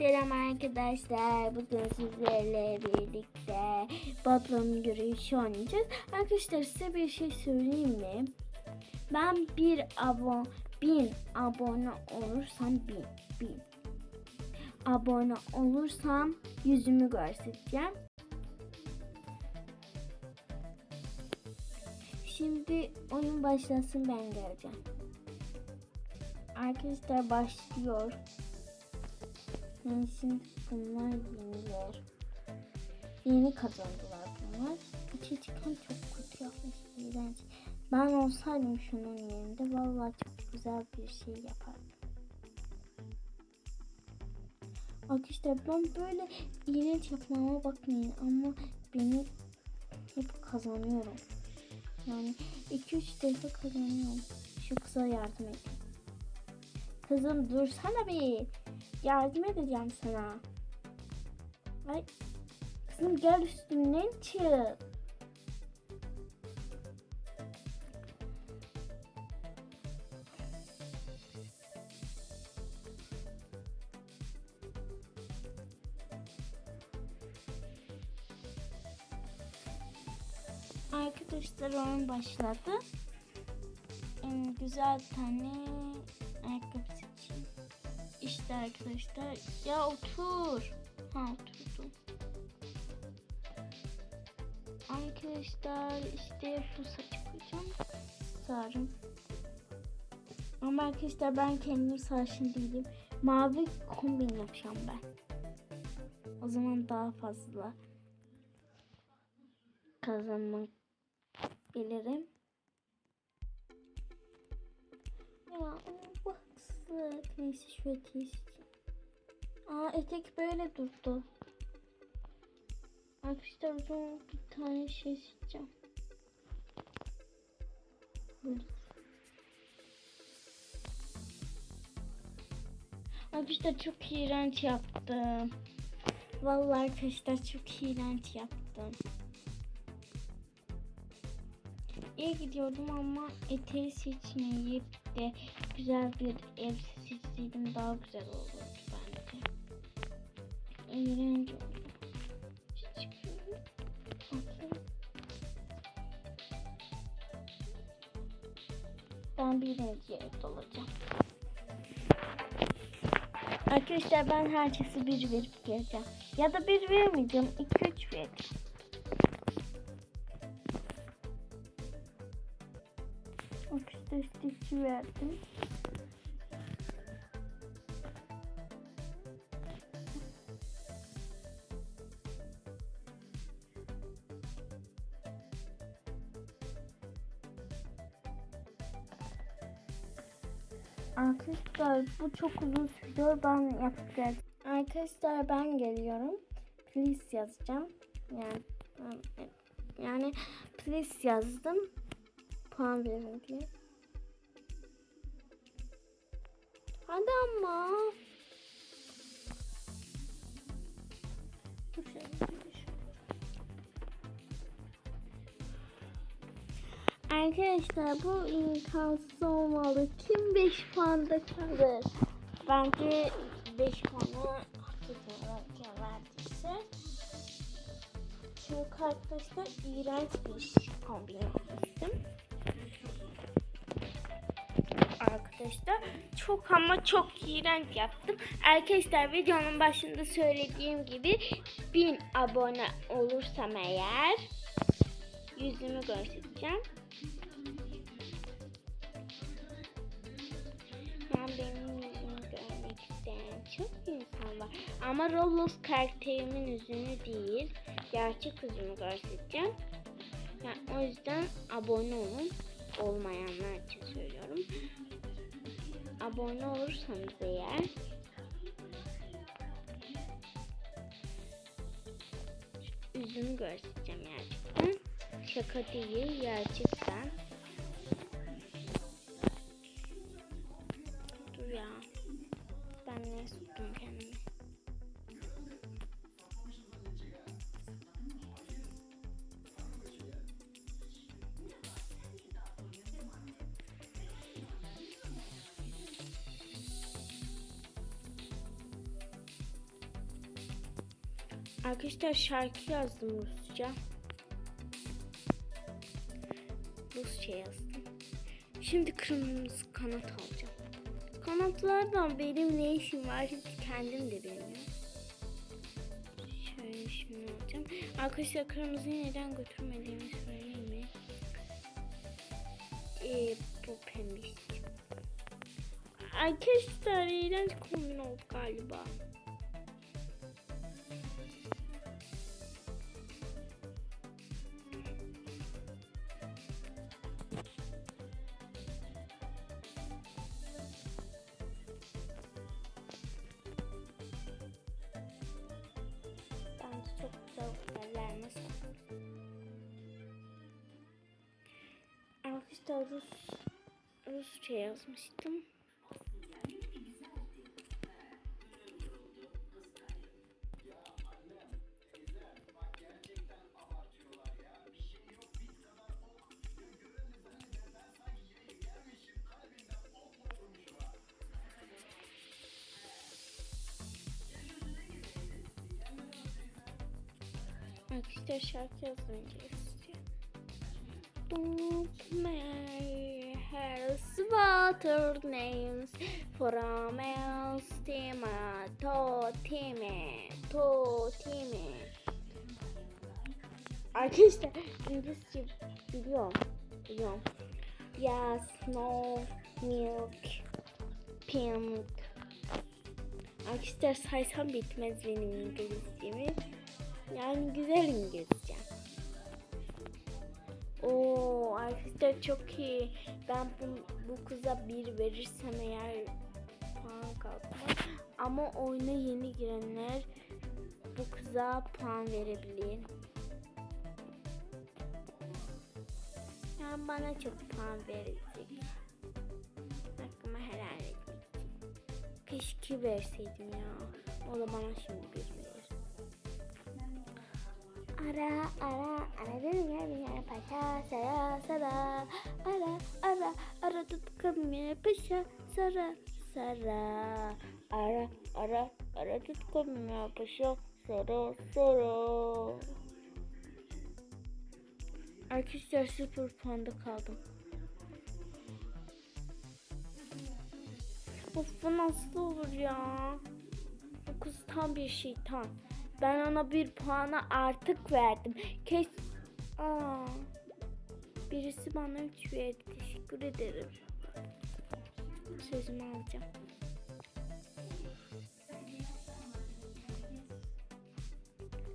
Selam arkadaşlar. Bugün sizlerle birlikte Batman yürüyüşü oynayacağız. Arkadaşlar size bir şey söyleyeyim mi? Ben bir abone, bin abone olursam bin, bin abone olursam yüzümü göstereceğim. Şimdi oyun başlasın ben geleceğim. Arkadaşlar başlıyor. Şimdi bunlar yeniler. Yeni kazandılar bunlar. İçi çıkan çok kötü yapmış. iğrenç. Ben olsaydım şunun yerinde vallahi çok güzel bir şey yapardım. Arkadaşlar ben böyle iğrenç yapmama bakmayın ama beni hep kazanıyorum. Yani 2-3 defa kazanıyorum. Şu kıza yardım et. Kızım dursana bir. Yardım edeceğim sana. Ay. Kızım gel üstümden çık. Arkadaşlar oyun başladı. Hmm, güzel tane. İşte arkadaşlar. Ya otur. Ha oturdum. Arkadaşlar işte bu saçı koyacağım. Sarım. Ama arkadaşlar ben kendim sarışın değilim. Mavi kombin yapacağım ben. O zaman daha fazla kazanmak bilirim. Ya bu haksızlık. Neyse şu eteği seçeyim. Aa etek böyle durdu. Arkadaşlar zaman bir tane şey. Böyle. Arkadaşlar çok iğrenç yaptım. Vallahi arkadaşlar çok iğrenç yaptım. İyi gidiyordum ama eteği seçmeyip de güzel bir elbise seçseydim daha güzel olurdu bence. İğrenç oldu. Ben birinci evde olacağım. Arkadaşlar ben herkesi bir verip geleceğim. Ya da bir vermeyeceğim. 2-3 vereceğim. Arkadaşlar işte verdim. Arkadaşlar bu çok uzun sürüyor. Ben yapacağım. Arkadaşlar ben geliyorum. Please yazacağım. Yani yani please yazdım. Puan verin diye. Hadi ama. Dur. Arkadaşlar bu imkansız olmalı. Kim 5 puanda kalır? Bence 5 puanı hakikaten verdiyse. Çünkü arkadaşlar iğrenç bir kombin yapmıştım. Arkadaşlar çok ama çok iğrenç yaptım. Arkadaşlar videonun başında söylediğim gibi 1000 abone olursam eğer yüzümü göstereceğim. Ben benim yüzümü görmek isteyen çok insan var. Ama Roblox karakterimin yüzünü değil, gerçek yüzümü göstereceğim. Yani o yüzden abone olun. Olmayanlar için söylüyorum. Abone olursanız eğer yüzümü göstereceğim gerçekten. Şaka değil, gerçekten. Arkadaşlar şarkı yazdım Rusça. Rusça yazdım. Şimdi kırmızı kanat alacağım. Kanatlardan benim ne işim var hiç kendim de bilmiyorum. Şöyle şunu alacağım. Arkadaşlar kırmızıyı neden götürmediğimi söyleyeyim mi? Ee, bu pembiş. Arkadaşlar iğrenç kombin oldu galiba. Arkadaşlar Rus Rusça yazmıştım. Arkadaşlar şarkı İngilizce. Don't marry her water names from Elstima to Time to Time. Arkadaşlar İngilizce biliyorum. Biliyorum. Yes, no, milk, pink. Arkadaşlar saysam bitmez benim İngilizcemi. Yani güzel İngilizce. Oo arkadaşlar çok iyi. Ben bu, bu kıza bir verirsem eğer puan kalkmaz. Ama oyuna yeni girenler bu kıza puan verebilir. Yani bana çok puan verecek. Hakkımı helal için. Keşke verseydim ya. O da bana şimdi bir. Ara ara ya bir paşa sara sara ara ara ara tutkum ya paşa sara sara ara ara ara tutkum ya paşa sara sara Arkadaşlar sıfır puanda kaldım. Of bu nasıl olur ya? O kız tam bir şeytan. Ben ona bir puanı artık verdim. Kes... Aa, birisi bana üç verdi. Teşekkür ederim. Sözümü alacağım.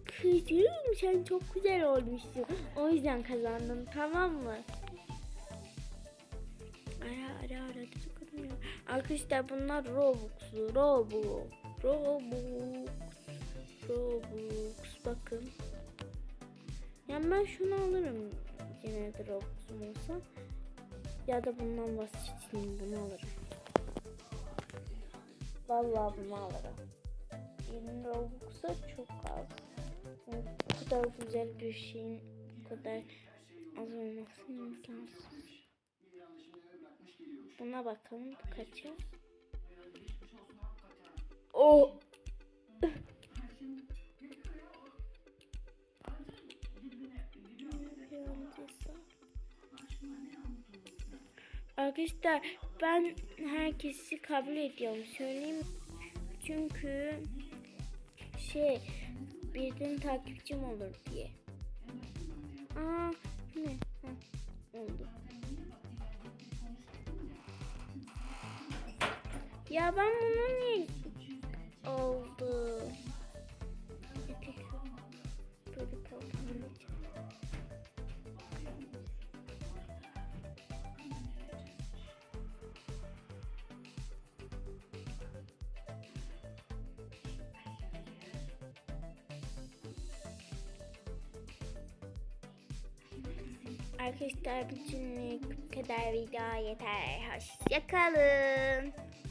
Kızım sen çok güzel olmuşsun. O yüzden kazandın tamam mı? Ara ara ara. Arkadaşlar bunlar Robux, Robux, Robux. Robux bakın. Yani ben şunu alırım yine de Robux'um olsa. Ya da bundan vazgeçeyim bunu alırım. Vallahi bunu alırım. 20 Robux'a çok az. Bu kadar güzel bir şeyin bu kadar az olması imkansız. Buna bakalım bu kaça? Oh! Arkadaşlar ben herkesi kabul ediyorum söyleyeyim. Çünkü şey birden takipçim olur diye. Aa ne? Ha, oldu. Ya ben bunu niye oldu? Arkadaşlar bütünlük kadar video yeter. Hoşçakalın.